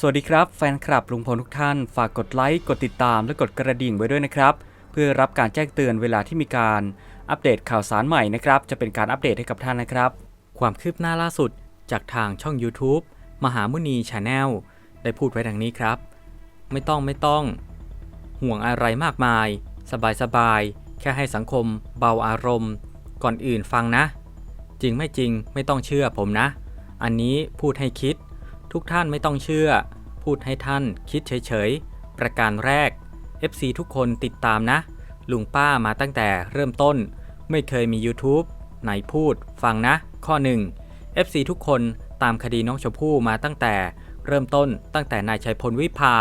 สวัสดีครับแฟนคลับลุงพลทุกท่าน ฝากกดไลค์ กดติดตามและกดกระดิ่งไว้ด้วยนะครับ เพื่อรับการแจ้งเตือนเวลาที่มีการอัปเดตข่าวสารใหม่นะครับ จะเป็นการอัปเดตให้กับท่านนะครับ ความคืบหน้าล่าสุดจากทางช่อง YouTube มหามุนีชาแนลได้พูดไว้ดังนี้ครับ ไม่ต้องไม่ต้อง ห่วงอะไรมากมาย สบายสบายแค่ให้สังคม เบาอารมณ์ ก่อนอื่นฟังนะ จริงไม่จริงไม่ต้องเชื่อผมนะ อันนี้พูดให้คิด ทุกท่านไม่ต้องเชื่อ พูดให้ท่านคิดเฉยๆ ประการแรก FC ทุกคนติดตามนะ ลุงป้ามาตั้งแต่เริ่มต้น ไม่เคยมี YouTube ไหนพูด ฟังนะ ข้อ 1 FC ทุกคนตามคดีน้องชมพู่มาตั้งแต่ เริ่มต้นตั้งแต่นายชัยพลวิภา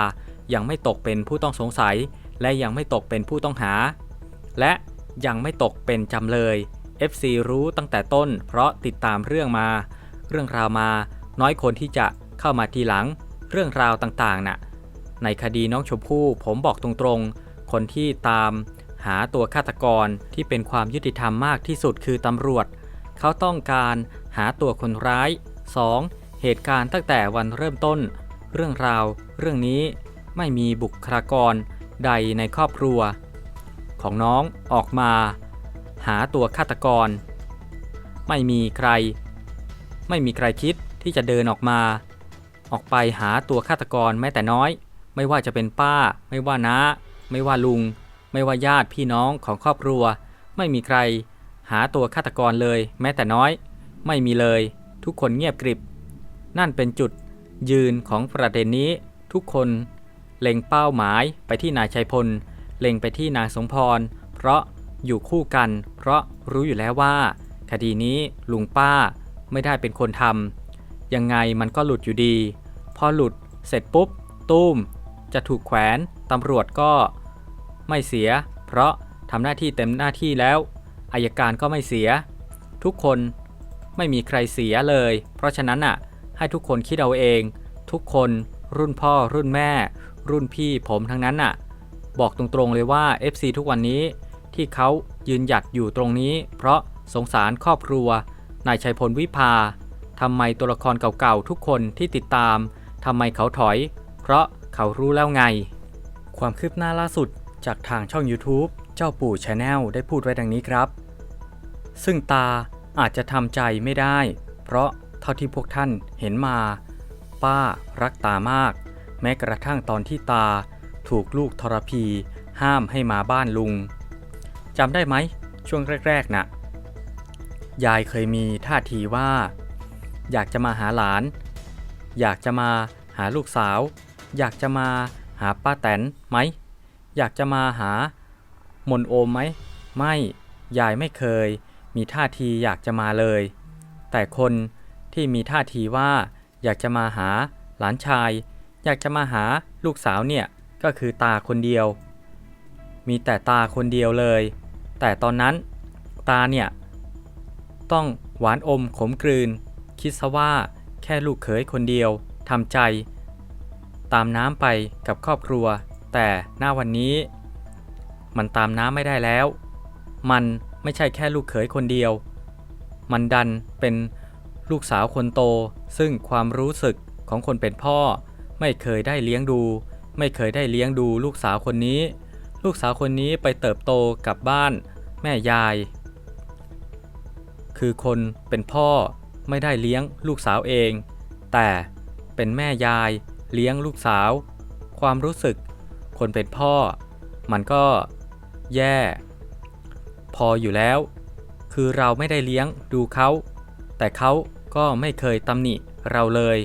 ยังไม่ตกเป็นผู้ต้องสงสัย และยังไม่ตกเป็นผู้ต้องหา และยังไม่ตกเป็นจำเลย FC รู้ตั้งแต่ต้น เพราะติดตามเรื่องมา เรื่องราวมา น้อยคนที่จะ เข้ามาทีหลังเรื่องราวต่างๆน่ะในคดีน้องชมพู่ผมบอกตรงๆ คนที่ตามหาตัวฆาตกรที่เป็นความยุติธรรมมากที่สุดคือตำรวจ เขาต้องการหาตัวคนร้าย 2. เหตุการณ์ตั้งแต่วันเริ่มต้น เรื่องราว เรื่องนี้ไม่มีบุคลากรใดในครอบครัว ของน้องออกมา หาตัวฆาตกร ไม่มีใคร ไม่มีใครคิดที่จะเดินออกมา ออกไปหาตัวฆาตกรแม้แต่น้อย ไม่ว่าจะเป็นป้า ไม่ว่าน้า ไม่ว่าลุง ไม่ว่าญาติพี่น้องของครอบครัว ไม่มีใคร หาตัวฆาตกรเลย แม้แต่น้อย ไม่มีเลย ทุกคนเงียบกริบ นั่นเป็นจุดยืนของประเด็นนี้ ทุกคนเล็งเป้าหมายไปที่นายชัยพล เล็งไปที่นางสมพร เพราะอยู่คู่กัน เพราะรู้อยู่แล้วว่า คดีนี้ลุงป้าไม่ได้เป็นคนทำยังไงมันก็หลุดอยู่ดี พอหลุดเสร็จปุ๊บ ตุ้ม จะถูกแขวนตำรวจก็ไม่เสีย เพราะทำหน้าที่เต็มหน้าที่แล้วอายการก็ไม่เสีย ทุกคนไม่มีใครเสียเลย เพราะฉะนั้นอะ ให้ทุกคนคิดเอาเอง ทุกคนรุ่นพ่อรุ่นแม่ รุ่นพี่ผมทั้งนั้นน่ะ บอกตรงๆเลยว่า FC ทุกวันนี้ที่เขายืนหยัดอยู่ตรงนี้ เพราะสงสารครอบครัวนายชัยพลวิภาทำไมตัวละครเก่าๆทุกคนที่ติดตาม ทำไมเขาถอย เพราะเขารู้แล้วไง ความคืบหน้าล่าสุดจากทางช่อง YouTube เจ้าปู่ชาแนลได้พูดไว้ดังนี้ครับ ซึ่งตาอาจจะทำใจไม่ได้ เพราะเท่าที่พวกท่านเห็นมา ป้ารักตามาก แม้กระทั่งตอนที่ตาถูกลูกทรพี ห้ามให้มาบ้านลุงจำได้ไหม ช่วงแรกๆนะ่ะยายเคยมีท่าทีว่า อยากจะมาหาหลาน อยากจะมาหาลูกสาว อยากจะมาหาป้าแตนไหม อยากจะมาหามนโอมไหม ไม่ ยายไม่เคย มีท่าทีอยากจะมาเลย แต่คนที่มีท่าทีว่า อยากจะมาหาหลานชาย อยากจะมาหาลูกสาวเนี่ยก็คือตาคนเดียว มีแต่ตาคนเดียวเลย แต่ตอนนั้นตาเนี่ยต้องหวานอมขมกลืน คิดซะว่า แค่ลูกเขยคนเดียวทำใจ ตามน้ำไปกับครอบครัว แต่หน้าวันนี้ มันตามน้ำไม่ได้แล้ว มันไม่ใช่แค่ลูกเขยคนเดียว มันดันเป็นลูกสาวคนโต ซึ่งความรู้สึกของคนเป็นพ่อ ไม่เคยได้เลี้ยงดู ไม่เคยได้เลี้ยงดูลูกสาวคนนี้ ลูกสาวคนนี้ไปเติบโตกับบ้าน แม่ยาย คือคนเป็นพ่อ ไม่ได้เลี้ยงลูกสาวเอง แต่เป็นแม่ยายเลี้ยงลูกสาว ความรู้สึกคนเป็นพ่อ มันก็แย่ พออยู่แล้ว คือเราไม่ได้เลี้ยงดูเขา แต่เขาก็ไม่เคยตำหนิเราเลย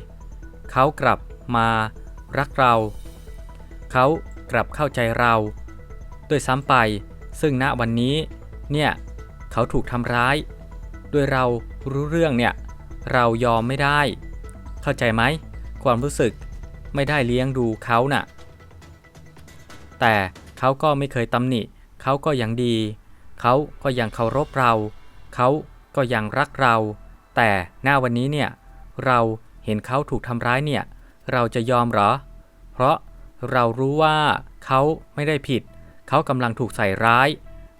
เขากลับมารักเรา เขากลับเข้าใจเรา ด้วยซ้ำไป ซึ่งณวันนี้ เนี่ย เขาถูกทำร้าย ด้วยเรารู้เรื่องเนี่ย เรายอมไม่ได้ เข้าใจไหม ความรู้สึกไม่ได้เลี้ยงดูเขาน่ะ แต่เขาก็ไม่เคยตำหนิ เขาก็ยังดี เขาก็ยังเคารพเรา เขาก็ยังรักเรา แต่หน้าวันนี้เนี่ย เราเห็นเขาถูกทำร้ายเนี่ย เราจะยอมเหรอ เพราะเรารู้ว่าเขาไม่ได้ผิด เขากำลังถูกใส่ร้าย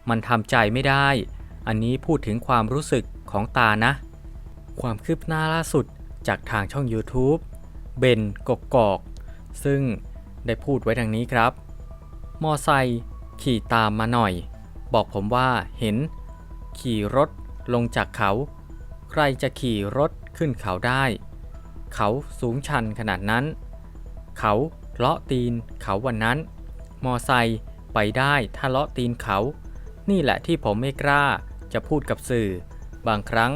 มันทำใจไม่ได้ อันนี้พูดถึงความรู้สึกของตานะ ความคืบหน้าล่าสุดจากทางช่อง YouTube เบนกกอก ซึ่งได้พูดไว้ดังนี้ครับ มอไซค์ขี่ตามมาหน่อย บอกผมว่าเห็น ขี่รถลงจากเขา ใครจะขี่รถขึ้นเขาได้ เขาสูงชันขนาดนั้น เขาเลาะตีนเขาวันนั้น มอไซค์ไปได้ถ้าเลาะตีนเขา นี่แหละที่ผมไม่กล้าจะพูดกับสื่อ บางครั้ง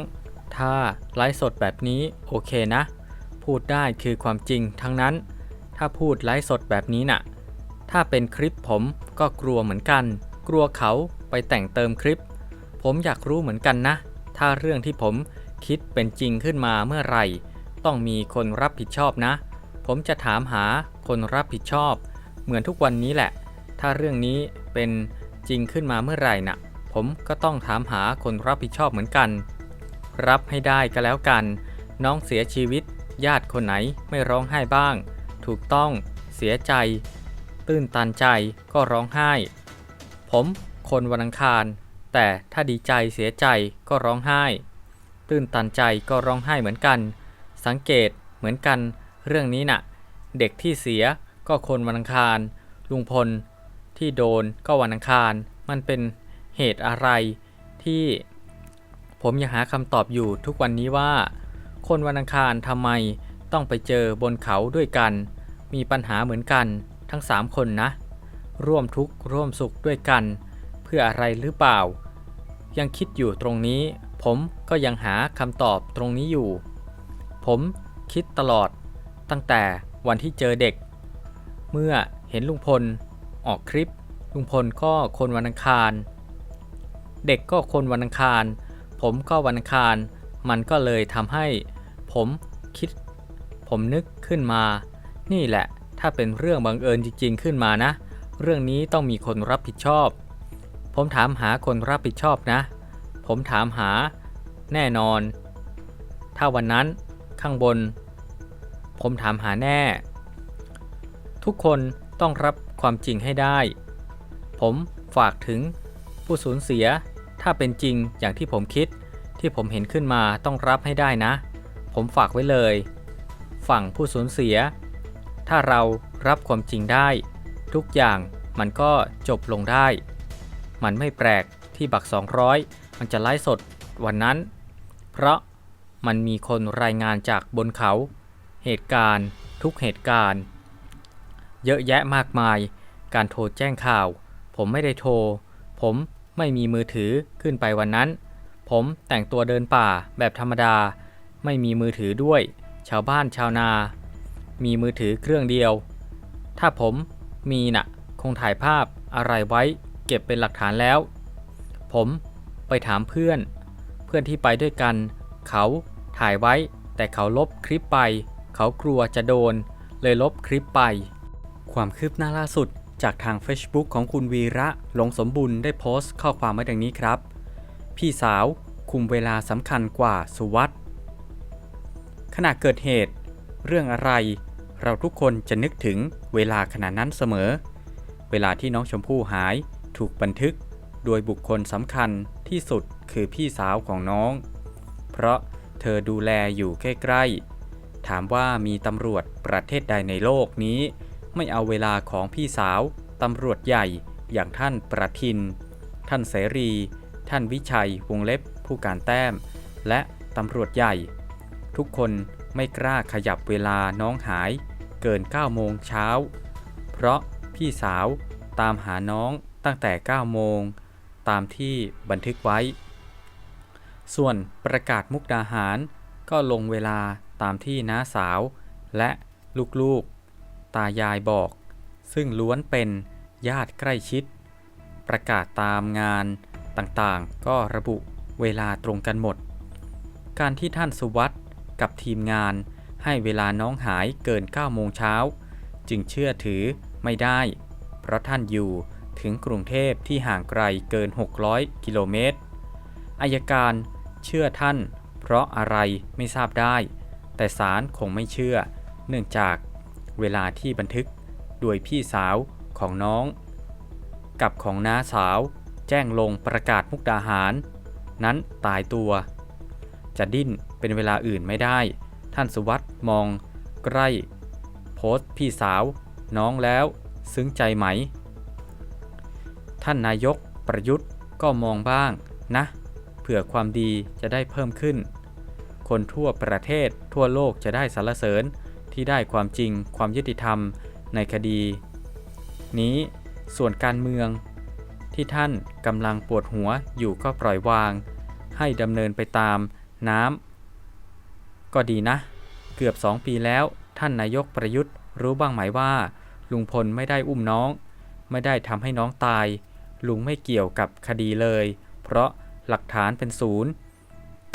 ถ้าไลฟ์สดแบบนี้โอเคนะ พูดได้คือความจริงทั้งนั้น ถ้าพูดไลฟ์สดแบบนี้น่ะ ถ้าเป็นคลิปผมก็กลัวเหมือนกัน กลัวเขาไปแต่งเติมคลิป ผมอยากรู้เหมือนกันนะ ถ้าเรื่องที่ผมคิดเป็นจริงขึ้นมาเมื่อไหร่ ต้องมีคนรับผิดชอบนะ ผมจะถามหาคนรับผิดชอบ เหมือนทุกวันนี้แหละ ถ้าเรื่องนี้เป็นจริงขึ้นมาเมื่อไหร่น่ะ ผมก็ต้องถามหาคนรับผิดชอบเหมือนกัน รับให้ได้ก็แล้วกัน น้องเสียชีวิต ญาติคนไหนไม่ร้องไห้บ้าง ถูกต้อง เสียใจ ตื้นตันใจก็ร้องไห้ ผมคนวันอังคาร แต่ถ้าดีใจเสียใจก็ร้องไห้ ตื้นตันใจก็ร้องไห้เหมือนกัน สังเกตเหมือนกัน เรื่องนี้น่ะ เด็กที่เสียก็คนวันอังคาร ลุงพลที่โดนก็วันอังคาร มันเป็นเหตุอะไรที่ ผมยังหาคำตอบอยู่ทุกวันนี้ว่า คนวันอังคารทำไมต้องไปเจอบนเขาด้วยกัน มีปัญหาเหมือนกันทั้ง 3 คนนะ ร่วมทุกข์ร่วมสุขด้วยกัน เพื่ออะไรหรือเปล่า ยังคิดอยู่ตรงนี้ ผมก็ยังหาคำตอบตรงนี้อยู่ ผมคิดตลอดตั้งแต่วันที่เจอเด็ก เมื่อเห็นลุงพล ออกคลิป ลุงพลก็คนวันอังคาร เด็กก็คนวันอังคาร ผมก็วันคาร มันก็เลยทำให้ ผมคิด ผมนึกขึ้นมา นี่แหละ ถ้าเป็นเรื่องบังเอิญจริง ๆ ขึ้นมานะ เรื่องนี้ต้องมีคนรับผิดชอบ ผมถามหาคนรับผิดชอบนะ ผมถามหา แน่นอน ถ้าวันนั้นข้างบน ผมถามหาแน่ ทุกคนต้องรับความจริงให้ได้ ผมฝากถึงผู้สูญเสีย ถ้าเป็นจริงอย่างที่ผมคิด ที่ผมเห็นขึ้นมาต้องรับให้ได้นะ ผมฝากไว้เลย ฝั่งผู้สูญเสีย ถ้าเรารับความจริงได้ ทุกอย่างมันก็จบลงได้ มันไม่แปลกที่บัก 200 มันจะไล่สดวันนั้น เพราะมันมีคนรายงานจากบนเขา เหตุการณ์ทุกเหตุการณ์ เยอะแยะมากมาย การโทรแจ้งข่าว ผมไม่ได้โทร ผม ไม่มีมือถือขึ้นไปวันนั้น ผมแต่งตัวเดินป่าแบบธรรมดา ไม่มีมือถือด้วย ชาวบ้านชาวนา มีมือถือเครื่องเดียว ถ้าผมมีน่ะ คงถ่ายภาพอะไรไว้เก็บเป็นหลักฐานแล้ว ผมไปถามเพื่อน เพื่อนที่ไปด้วยกัน เขาถ่ายไว้แต่เขาลบคลิปไป เขากลัวจะโดน เลยลบคลิปไป ความคืบหน้าล่าสุด จากทาง Facebook ของคุณวีระหลงสมบุญได้โพสต์ข้อความไว้ดังนี้ครับ พี่สาวคุมเวลาสำคัญกว่าสุวัตขณะเกิดเหตุ เรื่องอะไร เราทุกคนจะนึกถึงเวลาขณะนั้นเสมอ เวลาที่น้องชมพู่หายถูกบันทึก โดยบุคคลสำคัญที่สุดคือพี่สาวของน้อง เพราะเธอดูแลอยู่ใกล้ๆถามว่ามีตำรวจประเทศใดในโลกนี้ ไม่เอาเวลาของพี่สาวตำรวจใหญ่อย่างท่านประทิน ท่านเสรี ท่านวิชัยวงเล็บผู้การแต้ม และตำรวจใหญ่ ทุกคนไม่กล้าขยับเวลาน้องหายเกิน 9 โมงเช้า เพราะพี่สาวตามหาน้องตั้งแต่ 9 โมง ตามที่บันทึกไว้ ส่วนประกาศมุกดาหารก็ลงเวลาตามที่น้าสาวและลูกๆ ตายายบอก ซึ่งล้วนเป็นญาติใกล้ชิด ประกาศตามงานต่างๆ ก็ระบุเวลาตรงกันหมด การที่ท่านสุวัตกับทีมงานให้เวลาน้องหายเกิน 9 โมงเช้า จึงเชื่อถือไม่ได้ เพราะท่านอยู่ถึงกรุงเทพที่ห่างไกลเกิน 600 กิโลเมตรอายการเชื่อท่าน เพราะอะไรไม่ทราบได้ แต่ศาลคงไม่เชื่อ เนื่องจาก เวลาที่บันทึกโดยพี่สาวของน้อง กับของน้าสาวแจ้งลงประกาศมุกดาหาร นั้นตายตัว จะดิ้นเป็นเวลาอื่นไม่ได้ ท่านสุวัตมองใกล้ผสต์พี่สาว น้องแล้วซึ้งใจไหม ท่านนายกประยุทธ์ก็มองบ้างนะ เผื่อความดีจะได้เพิ่มขึ้น คนทั่วประเทศทั่วโลกจะได้สรรเสริญ ที่ได้ความจริงความยุติธรรมในคดี นี้ส่วนการเมือง ที่ท่านกำลังปวดหัวอยู่ก็ปล่อยวาง ให้ดำเนินไปตามน้ำก็ดีนะ เกือบสองปีแล้วท่านนายกประยุทธ์รู้บ้างไหมว่า ลุงพลไม่ได้อุ้มน้อง ไม่ได้ทำให้น้องตาย ลุงไม่เกี่ยวกับคดีเลย เพราะหลักฐานเป็นศูนย์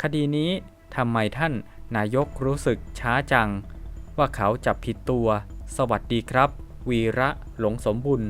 คดีนี้ทำไมท่านนายกรู้สึกช้าจัง ว่าเขาจับผิดตัว สวัสดีครับ วีระหลงสมบุญ